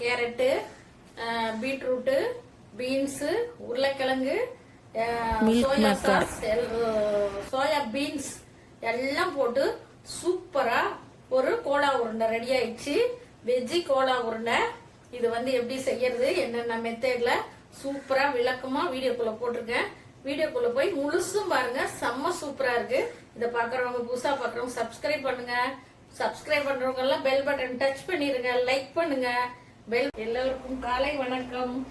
Carrot beetroot beans உருளைக்கிழங்கு soya. Sauce soya beans எல்லாம் போட்டு சூப்பரா ஒரு கோலா உருண்டை ரெடி ஆயிடுச்சு. வெஜ்ஜி கோலா உருண்டை. இது வந்து எப்படி செய்யறது என்னென்ன மெத்தட்ல சூப்பரா விளக்கமா வீடியோக்குள்ள போட்டிருக்கேன். வீடியோக்குள்ள போய் முழுசும் பாருங்க செம்ம சூப்பரா இருக்கு. இதை பாக்குறவங்க புதுசா பாக்குறவங்க சப்ஸ்கிரைப் பண்ணுங்க. சப்ஸ்கிரைப் பண்றவங்க எல்லாம் பெல் பட்டன் டச் பண்ணிருங்க லைக் பண்ணுங்க. பெல் எல்லோருக்கும் காலை வணக்கம்.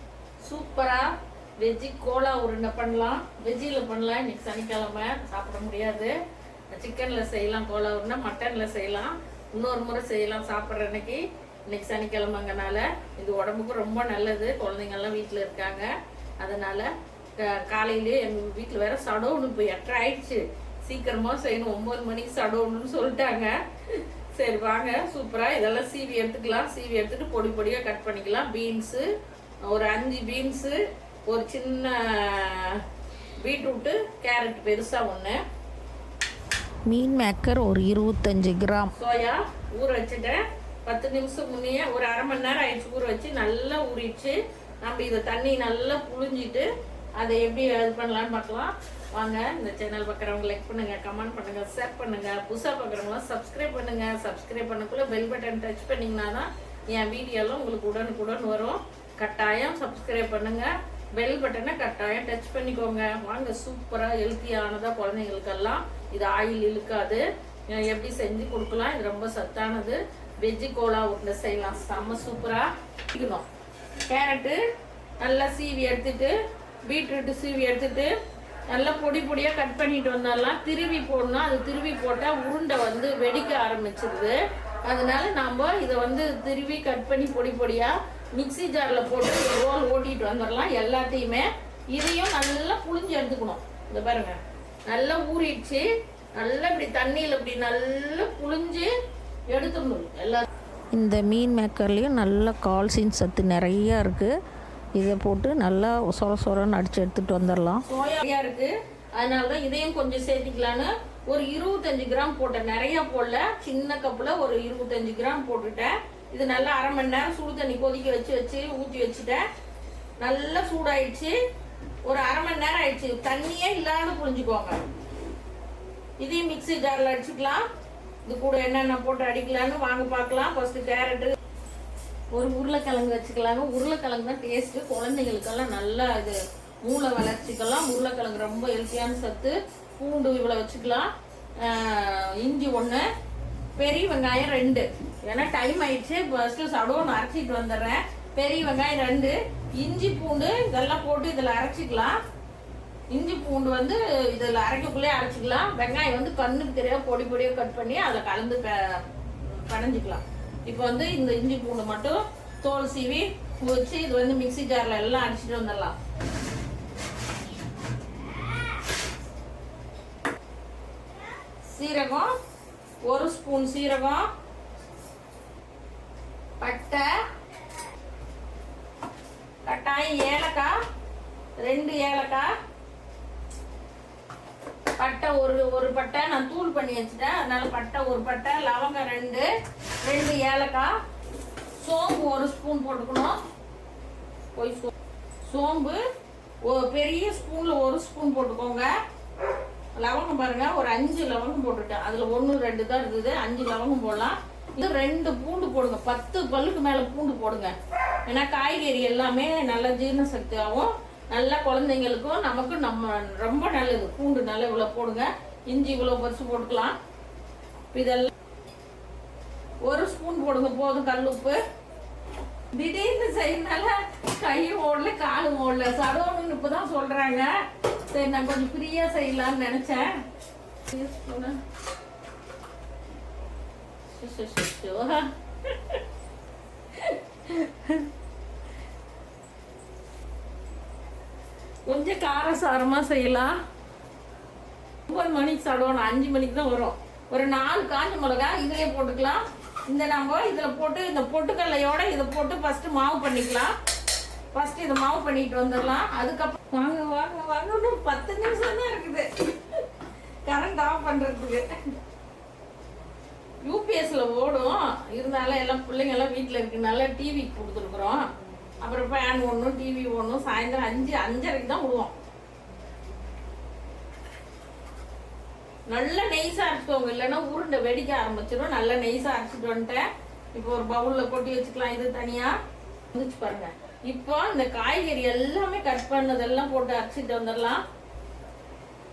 சூப்பரா வெஜ்ஜி கோலா உருண்டை பண்ணலாம். வெஜ்ஜியில் பண்ணலாம். இன்னைக்கு சனிக்கிழமை. சாப்பிட முடியாது. சிக்கனில் செய்யலாம் கோலா உருண்டை மட்டனில் செய்யலாம். இன்னொரு முறை செய்யலாம் சாப்பிட்ற அன்னைக்கு. இன்னைக்கு சனிக்கிழமைங்கனால இது உடம்புக்கு ரொம்ப நல்லது. குழந்தைங்கள்லாம் வீட்டில் இருக்காங்க. அதனால் க- காலையிலேயே எங்கள் வீட்டில் வேற சடோன்னு இப்போ எட்டரை ஆயிடுச்சு. சீக்கிரமாக செய்யணும். ஒம்பது மணிக்கு சடோன்னு சொல்லிட்டாங்க. சரி வாங்க. சூப்பரா. இதெல்லாம் சீவி எடுத்துக்கலாம். சீவி எடுத்துட்டு பொடி பொடியா கட் பண்ணிக்கலாம். பீன்ஸு ஒரு அஞ்சு பீன்ஸு ஒரு சின்ன பீட்ரூட்டு கேரட் பெருசா ஒன்று மீன் மேக்கர் ஒரு இருபத்தஞ்சு கிராம். சோயா ஊற வச்சுட்டேன். பத்து நிமிஷம் முன்னையே ஒரு அரை மணி நேரம் ஆயிடுச்சு ஊற வச்சு. நல்லா ஊறிடுச்சு. நம்ம இதை தண்ணி நல்லா புழிஞ்சிட்டு அதை எப்படி இது பண்ணலாம்னு பார்க்கலாம். வாங்க இந்த சேனல் பார்க்குறவங்க லைக் பண்ணுங்க கமெண்ட் பண்ணுங்க ஷேர் பண்ணுங்க. புதுசாக பார்க்குறவங்களாம் சப்ஸ்கிரைப் பண்ணுங்க. சப்ஸ்கிரைப் பண்ணக்குள்ள பெல் பட்டன் டச் பண்ணிங்கன்னா தான் என் வீடியோலாம் உங்களுக்கு உடனுக்குடன் வரும். கட்டாயம் சப்ஸ்கிரைப் பண்ணுங்க. பெல் பட்டனை கட்டாயம் டச் பண்ணிக்கோங்க. வாங்க சூப்பராக ஹெல்த்தியானதாக குழந்தைங்களுக்கெல்லாம் இது ஆயில் இழுக்காது. எப்படி செஞ்சு கொடுக்கலாம்? இது ரொம்ப சத்தானது. வெஜ்ஜி கோலா உருண்டை செய்யலாம். செம்ம சூப்பராக இருக்கணும் கேரட்டு நல்லா சீவி எடுத்துட்டு பீட்ரூட்டு சீவி எடுத்துட்டு நல்லா பொடி பொடியாக கட் பண்ணிட்டு வந்தாலாம். திருவி போடணும். அது திருவி போட்டால் உருண்டை வந்து வெடிக்க ஆரம்பிச்சிருது. அதனால நாம் இதை வந்து திருவி கட் பண்ணி பொடி பொடியாக மிக்ஸி ஜாரில் போட்டு ரோல் ஓட்டிட்டு வந்துடலாம் எல்லாத்தையுமே. இதையும் நல்லா புழிஞ்சு எடுத்துக்கணும். இந்த பாருங்க. நல்லா ஊறிடுச்சு. நல்லா இப்படி தண்ணியில் இப்படி நல்லா புழிஞ்சு எடுத்துக்கணும் எல்லா இந்த மீன் மேக்கர்லேயும் நல்ல கால்சின் சத்து நிறையா இருக்குது இதை போட்டு நல்லா சொர சொரன்னு அடித்து எடுத்துகிட்டு வந்துடலாம். சோயா இருக்கு. அதனால தான் இதையும் கொஞ்சம் சேர்த்திக்கலான்னு ஒரு இருபத்தஞ்சு கிராம் போட்டேன். நிறைய போடல. சின்ன கப்பில் ஒரு இருபத்தஞ்சு கிராம் போட்டுட்டேன். இது நல்லா அரை மணி நேரம் சுடு தண்ணி கொதிக்க வச்சு வச்சு ஊற்றி வச்சுட்டேன். நல்லா சூடாயிடுச்சு. ஒரு அரை மணி நேரம் ஆயிடுச்சு. தண்ணியே இல்லாத புரிஞ்சுக்கோங்க. இதையும் மிக்ஸி ஜாரில் அடிச்சுக்கலாம். இது கூட என்னென்ன போட்டு அடிக்கலான்னு வாங்க பார்க்கலாம். ஃபஸ்ட்டு கேரட்டு ஒரு உருளைக்கிழங்கு வச்சுக்கலாங்க. உருளைக்கிழங்கு தான் டேஸ்ட்டு குழந்தைங்களுக்கெல்லாம் நல்லா இது மூளை வளர்ச்சிக்கெல்லாம் உருளைக்கிழங்கு ரொம்ப ஹெல்த்தியான சத்து. பூண்டு இவ்வளோ வச்சுக்கலாம். இஞ்சி ஒன்று பெரிய வெங்காயம் ரெண்டு. ஏன்னா டைம் ஆயிடுச்சு. ஃபஸ்ட்டு சடோன்னு அரைச்சிட்டு வந்துடுறேன். பெரிய வெங்காயம் ரெண்டு. இஞ்சி பூண்டு இதெல்லாம் போட்டு இதில் அரைச்சிக்கலாம். இஞ்சி பூண்டு வந்து இதில் அரைக்கக்குள்ளே அரைச்சிக்கலாம். வெங்காயம் வந்து கண்ணுக்கு தெரியாம பொடி பொடியாக கட் பண்ணி அதில் கலந்து க பனைஞ்சிக்கலாம் இப்போ வந்து இந்த இஞ்சி பூண்டு மட்டும் தோல் சீவி வச்சு இது வந்து மிக்ஸி ஜாரில் எல்லாம் அடிச்சுட்டு வந்துடலாம். சீரகம் ஒரு ஸ்பூன் சீரகம் பட்டை கட்டாயம் ஏலக்காய் ரெண்டு ஏலக்காய் பட்டை ஒரு ஒரு பட்டை நான் தூள் பண்ணி வச்சுட்டேன். அதனால பட்டை ஒரு பட்டை லவங்கம் ரெண்டு ரெண்டு ஏலக்காய் சோம்பு ஒரு ஸ்பூன் போட்டுக்கணும். போய் சோ சோம்பு ஒரு பெரிய ஸ்பூனில் ஒரு ஸ்பூன் போட்டுக்கோங்க. லவங்கம் பாருங்கள் ஒரு அஞ்சு லவங்கம் போட்டுட்டேன் அதில் ஒன்று ரெண்டு தான் இருந்தது அஞ்சு லவங்கம் போடலாம். இது ரெண்டு பூண்டு போடுங்க. பத்து பல்லுக்கு மேலே பூண்டு போடுங்க. ஏன்னா காய்கறி எல்லாமே நல்ல ஜீரண சக்தியாகவும் நல்லா குழந்தைங்களுக்கும் நமக்கும் நம்ம ரொம்ப நல்லது. பூண்டு நல்லா இவ்வளோ போடுங்க. இஞ்சி இவ்வளோ பறிச்சு போட்டுக்கலாம். இதெல்லாம் ஒரு ஸ்பூன் போடுங்க. போதும் கல் உப்பு. திடீர்னு செய்யறதுனால கையும் ஓடல காலும் ஓடல. சடோன்னு இப்பதான் சொல்றாங்க. சரி நான் கொஞ்சம் ஃப்ரீயாக செய்யலாம்னு நினச்சேன். ஸ்பூனு. சு, சு, சு, சு. கொஞ்சம் காரசாரமாக செய்யலாம். ஒன்பது மணிக்கு சாப்பிடுவோம் அஞ்சு மணிக்கு தான் வரும். ஒரு நாலு காஞ்ச மிளகா இதுலயே போட்டுக்கலாம். இந்த நம்ம இதில் போட்டு இந்த பொட்டுக்கல்லையோட இதை போட்டு ஃபஸ்ட்டு மாவு பண்ணிக்கலாம். ஃபஸ்ட்டு இதை மாவு பண்ணிட்டு வந்துடலாம். அதுக்கப்புறம் வாங்க வாங்க வாங்க. இன்னும் பத்து நிமிஷம் தான் இருக்குது. கரண்ட் ஆஃப் பண்ணுறதுக்கு யூபிஎஸ்சில் ஓடும். இருந்தாலும் எல்லாம் பிள்ளைங்க எல்லாம் வீட்டில் இருக்கனால டிவி கொடுத்துருக்குறோம். அப்புறம் ஃபேன் ஒன்றும் டிவி ஒன்றும் சாயந்தரம் அஞ்சு அஞ்சரைக்கு தான் விடுவோம். நல்ல நெய்ஸாக அரைச்சிக்கோங்க இல்லைன்னா உருண்டை வெடிக்க ஆரம்பிச்சிடும். நல்ல நெய்ஸாக அரைச்சிட்டு வந்துட்டேன். இப்போ ஒரு பவுலில் கொட்டி வச்சுக்கலாம். இது தனியாக வந்துச்சு பாருங்க. இப்போ இந்த காய்கறி எல்லாமே கட் பண்ணதெல்லாம் போட்டு அரைச்சிட்டு வந்துடலாம்.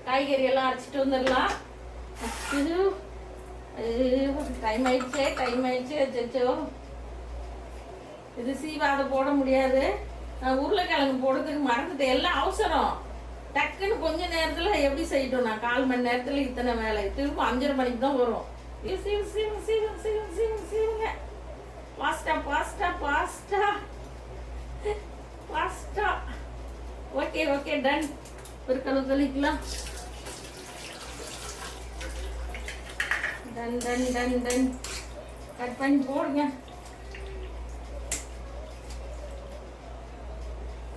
காய்கறி எல்லாம் அரைச்சிட்டு வந்துடலாம். டைம் ஆயிடுச்சே டைம் ஆயிடுச்சே. அச்சோ இது சீவாத போட முடியாது. உருளைக்கிழங்கு போடுறதுக்கு மறந்துட்டு எல்லாம் அவசரம். டக்குன்னு கொஞ்ச நேரத்தில் எப்படி செய்யட்டும்? நான் கால் மணி நேரத்தில் இத்தனை வேலை. திரும்ப அஞ்சரை மணிக்கு தான் வரும். சீவு சீவு சீவு சீவு சீவு சீவுங்க. பாஸ்டா பாஸ்டா பாஸ்டா பாஸ்டா ஓகே ஓகே டன் ஒரு தெளிக்கலாம். Done done done done cut பண்ணி போடுங்க.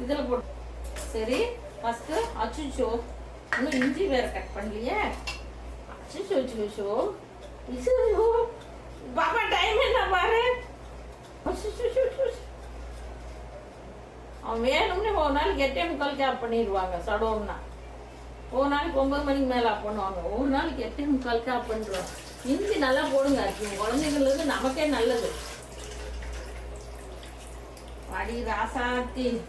இதில் போட்டு சரி ஃபஸ்ட்டு அச்சுச்சோ. இன்னும் இஞ்சி வேற கட் பண்ணலையே. அச்சுச்சோ அச்சுச்சோ. இது பாப்பா டைம் என்ன பாரு? அச்சுச்சோ, அவன் வேணும்னு ஒரு நாளைக்கு எட்டே முக்கால் கேப் பண்ணிடுவாங்க சடோம்னா. ஒரு நாளைக்கு ஒன்பது மணிக்கு மேலே பண்ணுவாங்க. ஒரு நாளைக்கு எட்டே முக்கால் கேப் பண்ணிடுவாங்க. இஞ்சி நல்லா போடுங்க அது குழந்தைங்களுக்கு நமக்கே நல்லது. அடி ராசாத்தி.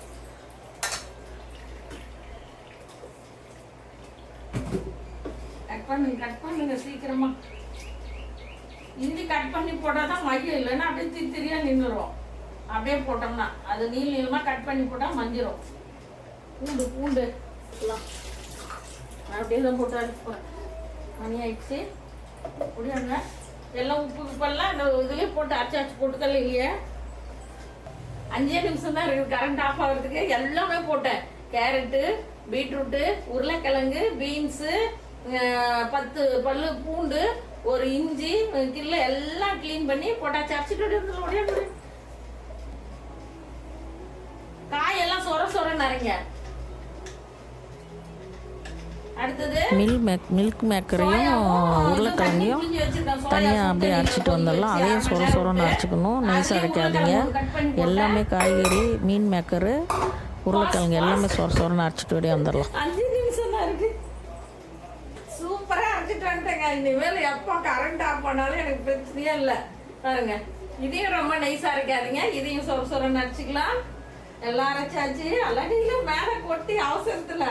கட் பண்ணுங்க கட் பண்ணுங்க சீக்கிரமா. இஞ்சி கட் பண்ணி போட்டால் தான் மையம் இல்லைன்னா அப்படியே திரி திரியா நின்றுடும் அப்படியே போட்டோம்னா அது நீள் நீளமாக கட் பண்ணி போட்டால் மஞ்சிரும். பூண்டு பூண்டு. எல்லாம். அப்படியே தான் போட்டு அடிப்பேன் மணி ஆயிடுச்சு. முடியாங்க எல்லாம் உப்பு உப்பெல்லாம் அந்த இதுலேயே போட்டு அரைச்சி அரைச்சி போட்டுக்கல இல்லையே? அஞ்சே நிமிஷம் தான் இருக்குது கரண்ட் ஆஃப் ஆகிறதுக்கு. எல்லாமே போட்டேன். கேரட்டு பீட்ரூட்டு உருளைக்கிழங்கு பீன்ஸு பத்து பல்லு பூண்டு ஒரு இஞ்சி கில்ல எல்லாம் க்ளீன் பண்ணி போட்டாச்சு அரைச்சிட்டு. காயெல்லாம் சொர சொர நிறைங்க அடுத்தது மில் மேக் மில்க் மேக்கரையும் உருளைக்கிழங்கையும் தனியாக அப்படியே அரைச்சிட்டு வந்துடலாம். அதையும் சொர சொரன்னு அரைச்சிக்கணும். நைஸாக அரைக்காதீங்க. எல்லாமே காய்கறி மீன் மேக்கரு உருளைக்கிழங்கு எல்லாமே சொர சொரன்னு அரைச்சிட்டு வெளியே வந்துடலாம் அஞ்சு நிமிஷம் தான் இருக்கு சூப்பரா அரைச்சிட்டு வந்துட்டேங்க இனிமேல் எப்போ கரண்ட் ஆஃப் பண்ணாலும் எனக்கு பிரச்சனையே இல்லை. பாருங்க. இதையும் ரொம்ப நைஸாக அரைக்காதீங்க இதையும் சொர சொரன்னு நடிச்சிக்கலாம். எல்லாம் அரைச்சாச்சு அல்லாட்டியும் மேலே கொட்டி அவசரத்தில்.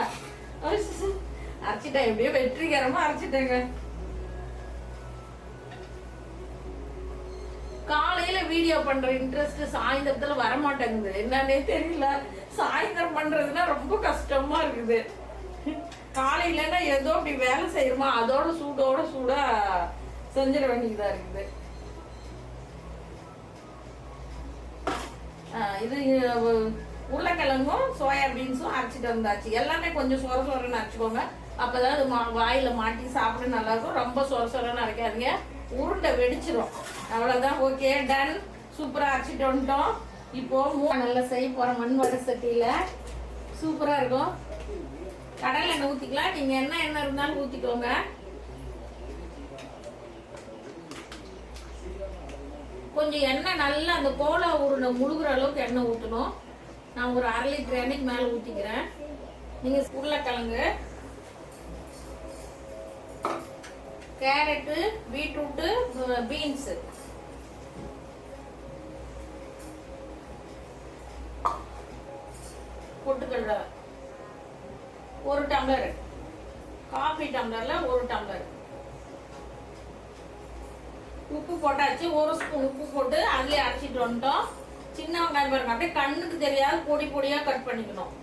அரைச்சிட்டேன் எப்படியோ வெற்றிகரமாக அரைச்சிட்டேங்க காலையில வீடியோ பண்ற இன்ட்ரெஸ்ட் சாயந்தரத்துல வர மாட்டேங்குது என்னன்னே தெரியல. சாயந்தரம் பண்றதுன்னா ரொம்ப கஷ்டமா இருக்குது. காலையிலன்னா ஏதோ அப்படி வேலை செய்யறோமா அதோட சூடோட சூடா செஞ்சிட வேண்டியதா இருக்குது. இது உருளைக்கிழங்கும் சோயா பீன்ஸும் அரைச்சிட்டு வந்தாச்சு. எல்லாமே கொஞ்சம் சொர சொரன்னு அரைச்சிக்கோங்க. அப்போதான் அது மா- வாயில் மாட்டி சாப்பிட நல்லா இருக்கும் ரொம்ப சொர சொரன்னு அரைக்காதீங்க. உருண்டை வெடிச்சிரும். அவ்வளோதான் ஓகே டன் சூப்பராக அரைச்சிட்டு வந்துட்டோம். இப்போ மூ- நல்லா செய்ய போகிறோம் மண் வடை சட்டியில் சூப்பராக இருக்கும். கடலை எண்ணெய் ஊத்திக்கலாம். நீங்க என்ன எண்ணெய் இருந்தாலும் ஊத்திக்கோங்க. கொஞ்சம் எண்ணெய் நல்லா அந்த கோலா உருண்டை முழுகிற அளவுக்கு எண்ணெய் ஊற்றணும் நான் ஒரு அரை லிட்டர் எண்ணெய்க்கு மேலே ஊற்றிக்கிறேன் நீங்கள் உருளைக்கிழங்கு கேரட்டு பீட்ரூட்டு பீன்ஸு. பொட்டுக்கடலை ஒரு டம்ளர். காஃபி டம்ளர்ல ஒரு டம்ளர். உப்பு போட்டாச்சு ஒரு ஸ்பூன் உப்பு போட்டு அதுலயே அரைச்சிட்டு வந்துட்டோம். சின்ன வெங்காயம் பாருங்க அப்படியே கண்ணுக்கு தெரியாத பொடி பொடியா கட் பண்ணிக்கணும்.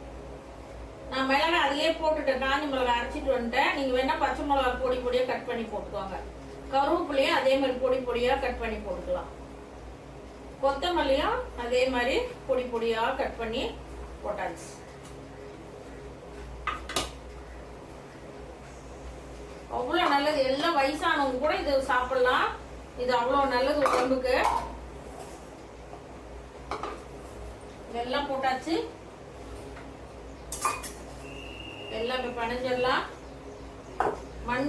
நான் மிளகாய் அதுலயே போட்டுட்டேன் காஞ்சி மிளகாய் அரைச்சிட்டு வந்துட்டேன். நீங்க வேணா பச்சை மிளகாய் பொடி பொடியா கட் பண்ணி போட்டுக்கோங்க. கருவேப்பிலையும் அதே மாதிரி பொடி பொடியா கட் பண்ணி போட்டுக்கலாம். கொத்தமல்லியும் அதே மாதிரி பொடி பொடியா கட் பண்ணி போட்டாச்சு. அவ்வளோ நல்லது. எல்லாம் வயசானவங்க கூட இது சாப்பிடலாம். இது அவ்வளோ நல்லது உடம்புக்கு. வெல்லம் போட்டாச்சு. எல்லாம் இப்போ பனைஞ்சிடலாம் மண்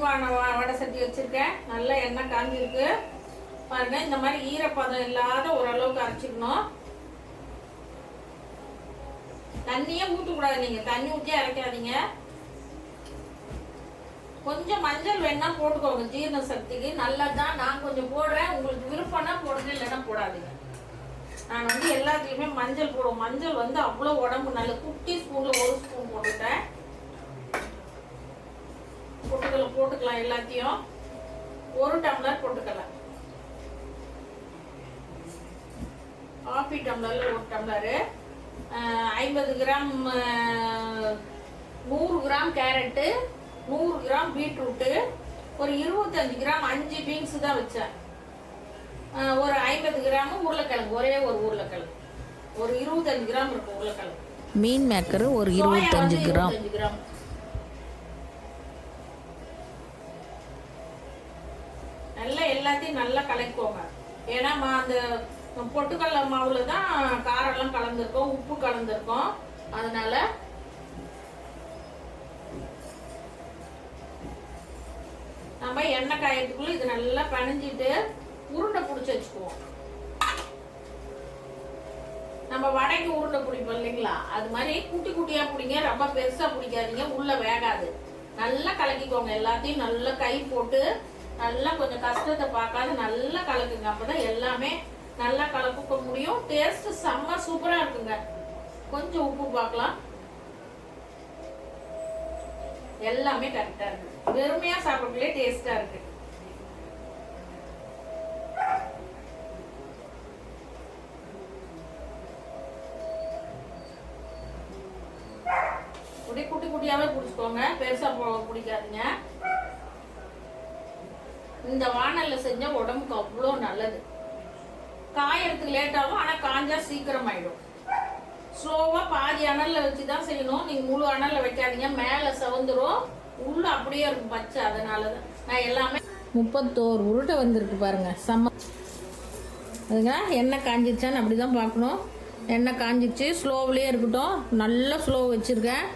வடை சட்டி வச்சிருக்கேன். நல்ல எண்ணெய் காஞ்சிருக்கு. பாருங்க இந்த மாதிரி ஈரப்பதம் இல்லாத ஓரளவுக்கு அரைச்சிக்கணும். தண்ணியே ஊற்றக்கூடாது நீங்க. தண்ணி ஊற்றி அரைக்காதீங்க. கொஞ்சம் மஞ்சள் வேணா போட்டுக்கோங்க. ஜீரண சக்திக்கு நல்லதுதான் நான் கொஞ்சம் போடுறேன். உங்களுக்கு விருப்பம்னா போடுங்க இல்லைன்னா போடாதீங்க. நான் வந்து எல்லாத்துலேயுமே மஞ்சள் போடுவோம். மஞ்சள் வந்து அவ்வளோ உடம்பு நல்ல குட்டி ஸ்பூனில் ஒரு ஸ்பூன் போட்டுட்டேன் பொட்டுக்கல்ல போட்டுக்கலாம் எல்லாத்தையும். ஒரு டம்ளர் போட்டுக்கலாம் காஃபி டம்ளரில் ஒரு டம்ளரு. ஐம்பது கிராம் நூறு கிராம் கேரட்டு. நூறு கிராம் பீட்ரூட்டு ஒரு இருபத்தஞ்சு கிராம் அஞ்சு பீன்ஸ் தான் வச்சேன். ஒரு ஐம்பது கிராம் உருளைக்கிழங்கு ஒரே ஒரு உருளைக்கிழங்கு. ஒரு இருபத்தஞ்சு கிராம் இருக்கும் உருளைக்கிழங்கு. மீன் மேக்கரு ஒரு இருபத்தஞ்சு கிராம். 25 கிராம். நல்லா எல்லாத்தையும் நல்லா கலக்கிக்கோங்க. ஏன்னா அந்த பொட்டுக்கடல மாவுல தான் காரெல்லாம் கலந்துருக்கும் உப்பு கலந்துருக்கும். அதனால எண்ணெய் காயத்துக்குள்ள இது நல்லா பனைஞ்சிட்டு உருண்டை பிடிச்சி வச்சுக்குவோம். நம்ம வடைக்கு உருண்டை பிடிப்போம் இல்லைங்களா? அது மாதிரி குட்டி குட்டியா பிடிங்க ரொம்ப பெருசா பிடிக்காதீங்க உள்ள வேகாது. நல்லா கலக்கிக்கோங்க எல்லாத்தையும் நல்லா கை போட்டு நல்லா கொஞ்சம் கஷ்டத்தை பார்க்காத நல்லா கலக்குங்க. அப்பதான் எல்லாமே நல்லா கலக்க முடியும். டேஸ்ட் செம்ம சூப்பரா இருக்குங்க. கொஞ்சம் உப்பு பார்க்கலாம். எல்லாமே கரெக்டா இருக்கு. வெறுமையா சாப்பிடக்குள்ளே டேஸ்டா இருக்கு. அப்படியே குட்டி குட்டியாவே பிடிச்சிக்கோங்க பெருசா போ- பிடிக்காதீங்க இந்த வானல்ல செஞ்ச உடம்புக்கு அவ்வளோ நல்லது. காயறதுக்கு லேட் ஆகும் ஆனா காஞ்சா சீக்கிரம் ஆயிடும் ஸ்லோவா பாதி அனல்ல வச்சு தான் செய்யணும். நீங்க முழு அனல்ல வைக்காதீங்க. மேல செவந்துரும். உள்ள அப்படியே இருக்கும் பச்சை. அதனால தான் நான் எல்லாமே முப்பத்தோரு உருட்டை வந்திருக்கு பாருங்க. செம்ம அதுங்க எண்ணெய் காஞ்சிச்சான்னு அப்படி தான் பார்க்கணும். எண்ணெய் காஞ்சிச்சு. ஸ்லோவிலே இருக்கட்டும். நல்லா ஸ்லோ வச்சுருக்கேன்.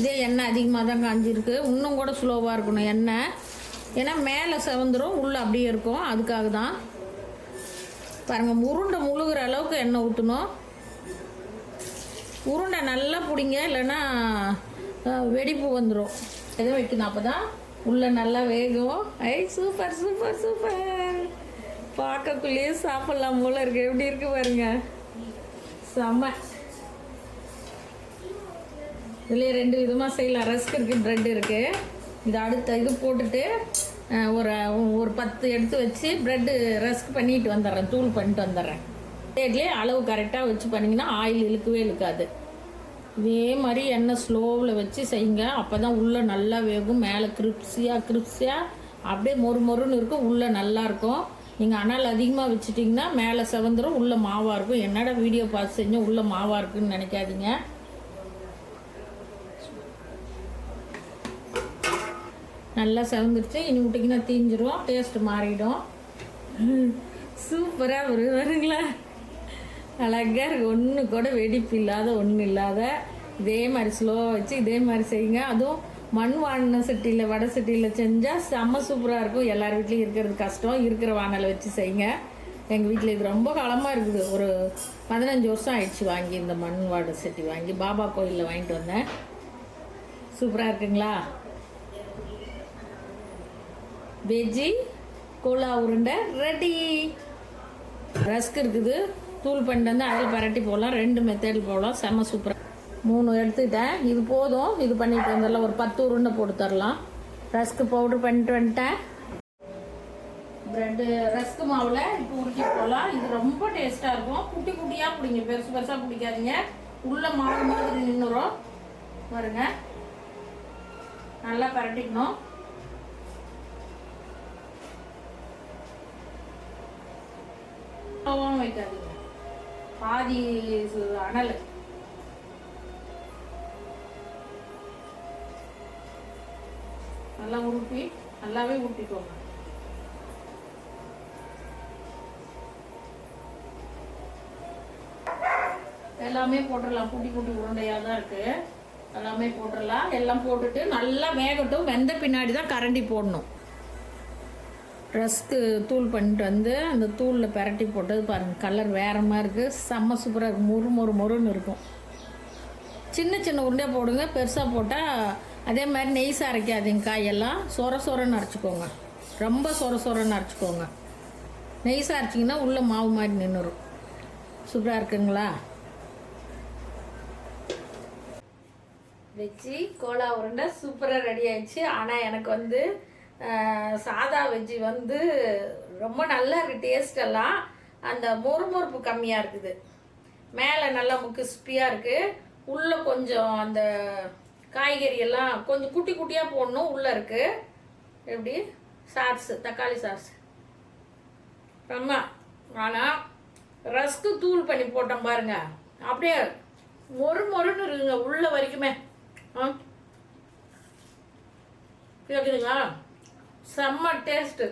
இதே எண்ணெய் அதிகமாக தான் காஞ்சிருக்கு. இன்னும் கூட ஸ்லோவாக இருக்கணும் எண்ணெய். ஏன்னா மேலே செவந்துடும் உள்ளே அப்படியே இருக்கும். அதுக்காக தான் பாருங்கள் உருண்டை முழுகிற அளவுக்கு எண்ணெய் ஊற்றணும் உருண்டை நல்லா பிடிங்க இல்லைன்னா வெடிப்பு வந்துடும் எதுவும் வைக்கணும் அப்போ தான் உள்ளே நல்லா வேகும். ஐ சூப்பர் சூப்பர் சூப்பர். பார்க்கக்குள்ளேயே சாப்பிட்லாம் போல இருக்கு. எப்படி இருக்கு பாருங்க. செம்ம இதுலேயே ரெண்டு விதமாக செய்யலாம். ரஸ்க் இருக்குது ப்ரெட் இருக்குது இது அடுத்த இது போட்டுட்டு ஒரு ஒரு பத்து எடுத்து வச்சு ப்ரெட்டு ரஸ்க் பண்ணிட்டு வந்துடுறேன். தூள் பண்ணிட்டு வந்துடுறேன். பிளேட்லேயே அளவு கரெக்டாக வச்சு பண்ணிங்கன்னா ஆயில் இழுக்கவே இழுக்காது. இதே மாதிரி எண்ணெய் ஸ்லோவில் வச்சு செய்யுங்க. அப்போ தான் உள்ளே நல்லா வேகும். மேலே கிரிப்ஸியாக கிரிப்ஸியாக அப்படியே மொறு மொறுன்னு இருக்கும். உள்ளே நல்லாயிருக்கும் நீங்கள் அனல் அதிகமாக வச்சுட்டிங்கன்னா மேலே செவந்துரும். உள்ளே மாவாக இருக்கும். என்னடா வீடியோ பார்த்து செஞ்சோம்? உள்ளே மாவாக இருக்குன்னு நினைக்காதீங்க. நல்லா செவந்துருச்சு. இனி விட்டிங்கன்னா தீஞ்சிரும். டேஸ்ட் மாறிடும். சூப்பராக வரும் வருங்களா அழகாக இருக்கு. ஒன்று கூட வெடிப்பு இல்லாத ஒன்றும் இல்லாத. இதே மாதிரி ஸ்லோவாக வச்சு இதே மாதிரி செய்யுங்க. அதுவும் மண் வாங்கின சட்டியில் வடை சட்டியில் செஞ்சால் செம்ம சூப்பராக இருக்கும். எல்லார் வீட்லேயும் இருக்கிறது கஷ்டம். இருக்கிற வானலை வச்சு செய்யுங்க. எங்கள் வீட்டில் இது ரொம்ப காலமாக இருக்குது. ஒரு பதினஞ்சு வருஷம் ஆயிடுச்சு வாங்கி இந்த மண் வாடை சட்டி வாங்கி. பாபா கோயிலில் வாங்கிட்டு வந்தேன். சூப்பராக இருக்குங்களா? வெஜ்ஜி கோலா உருண்டை ரெடி. ரஸ்க் இருக்குது. தூள் பண்ணிட்டு வந்து அதில் பரட்டி போகலாம் ரெண்டு மெத்தேடு போகலாம் செம்ம சூப்பராக மூணு எடுத்துக்கிட்டேன். இது போதும். இது பண்ணிட்டு வந்துடலாம் ஒரு பத்து உருண்டை போட்டு தரலாம். ரஸ்க்கு பவுடர் பண்ணிட்டு வந்துட்டேன். ப்ரெட்டு ரஸ்க்கு மாவில் இப்போ உருட்டி போகலாம் இது ரொம்ப டேஸ்ட்டாக இருக்கும். குட்டி குட்டியாக பிடிங்க. பெருசு பெருசாக பிடிக்காதீங்க. உள்ள மாவு மாதிரி நின்றுரும் பாருங்க. நல்லா பரட்டிக்கணும். ஸ்லோவாகவும் வைக்காதீங்க பாதி சு- அனல். நல்லா உருட்டி நல்லாவே உருட்டிக்கோங்க. எல்லாமே போட்டுடலாம். குட்டி குட்டி உருண்டையாக தான் இருக்கு. எல்லாமே போட்டுடலாம். எல்லாம் போட்டுட்டு நல்லா வேகட்டும். வெந்த பின்னாடி தான் கரண்டி போடணும். ரஸ்க்கு தூள் பண்ணிட்டு வந்து அந்த தூளில் பிரட்டி போட்டது பாருங்கள் கலர் வேற மாதிரி இருக்குது செம்ம சூப்பராக இருக்கும் மொறு மொறு மொறுன்னு இருக்கும். சின்ன சின்ன உருண்டையாக போடுங்க. பெருசாக போட்டால் அதே மாதிரி நெய் அரைக்காதீங்க காயெல்லாம். சொர சொரன்னு அரைச்சிக்கோங்க. ரொம்ப சொர சொரன்னு அரைச்சிக்கோங்க. நெய் அரைச்சிங்கன்னா உள்ளே மாவு மாதிரி நின்றுரும் சூப்பராக இருக்குங்களா? வச்சு கோலா உருண்டை சூப்பராக ரெடி ஆயிடுச்சு. ஆனால் எனக்கு வந்து சாதா வெஜ்ஜி வந்து ரொம்ப நல்லா இருக்குது டேஸ்டெல்லாம் அந்த மொறுமொறுப்பு கம்மியாக இருக்குது. மேலே நல்லா முக்கிஸ்பியாக இருக்குது உள்ளே கொஞ்சம் அந்த காய்கறி எல்லாம் கொஞ்சம் குட்டி குட்டியாக போடணும் உள்ளே இருக்குது எப்படி? சாஸ் தக்காளி சாஸ் ஆமாம் ஆனால் ரஸ்க்கு தூள் பண்ணி போட்டோம் பாருங்க. அப்படியே மொறு மொறுன்னு இருக்குங்க உள்ள வரைக்குமே. ஆ? கேட்குதுங்களா செம்ம டேஸ்ட்டு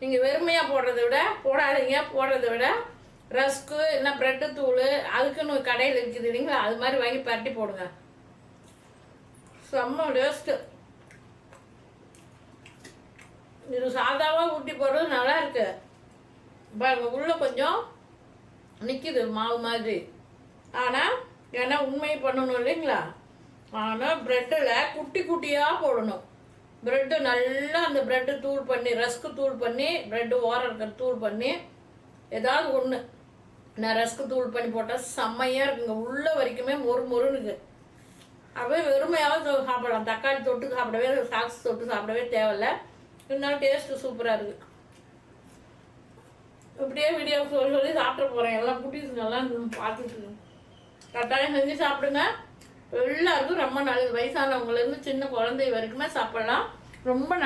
நீங்கள் வெறுமையாக போடுறத விட போடாதீங்க போடுறத விட ரஸ்க்கு இல்லை ப்ரெட்டு தூள் அதுக்குன்னு கடையில் இருக்குது இல்லைங்களா? அது மாதிரி வாங்கி பரட்டி போடுங்க. செம்ம டேஸ்ட்டு இது சாதாவாக ஊட்டி போடுறது நல்லா இருக்கு. பாருங்க உள்ள கொஞ்சம் நிற்கிது மாவு மாதிரி. ஆனால் ஏன்னா உண்மையை பண்ணணும் இல்லைங்களா? ஆனால் ப்ரெட்டில் குட்டி குட்டியாக போடணும். ப்ரெட்டு நல்லா அந்த ப்ரெட்டு தூள் பண்ணி ரஸ்க்கு தூள் பண்ணி ப்ரெட்டு ஓரம் இருக்கிற தூள் பண்ணி ஏதாவது ஒன்று நான் ரஸ்க்கு தூள் பண்ணி போட்டால் செம்மையாக இருக்குங்க. உள்ள வரைக்குமே மொறு மொறுனுக்கு அப்படியே வெறுமையாவது சாப்பிடலாம். தக்காளி தொட்டு சாப்பிடவே சாக்ஸ் தொட்டு சாப்பிடவே தேவையில்ல. இருந்தாலும் டேஸ்ட்டு சூப்பராக இருக்குது இப்படியே வீடியோ சொல்லி சொல்லி சாப்பிட போகிறேன் எல்லாம் குட்டீஸுங்கெல்லாம் பார்த்துட்டு கட்டாயம் செஞ்சு சாப்பிடுங்க. எல்லாருக்கும் ரொம்ப நல்லது. வயசானவங்கலேருந்து சின்ன குழந்தை வரைக்குமே சாப்பிடலாம். ரொம்ப நல்ல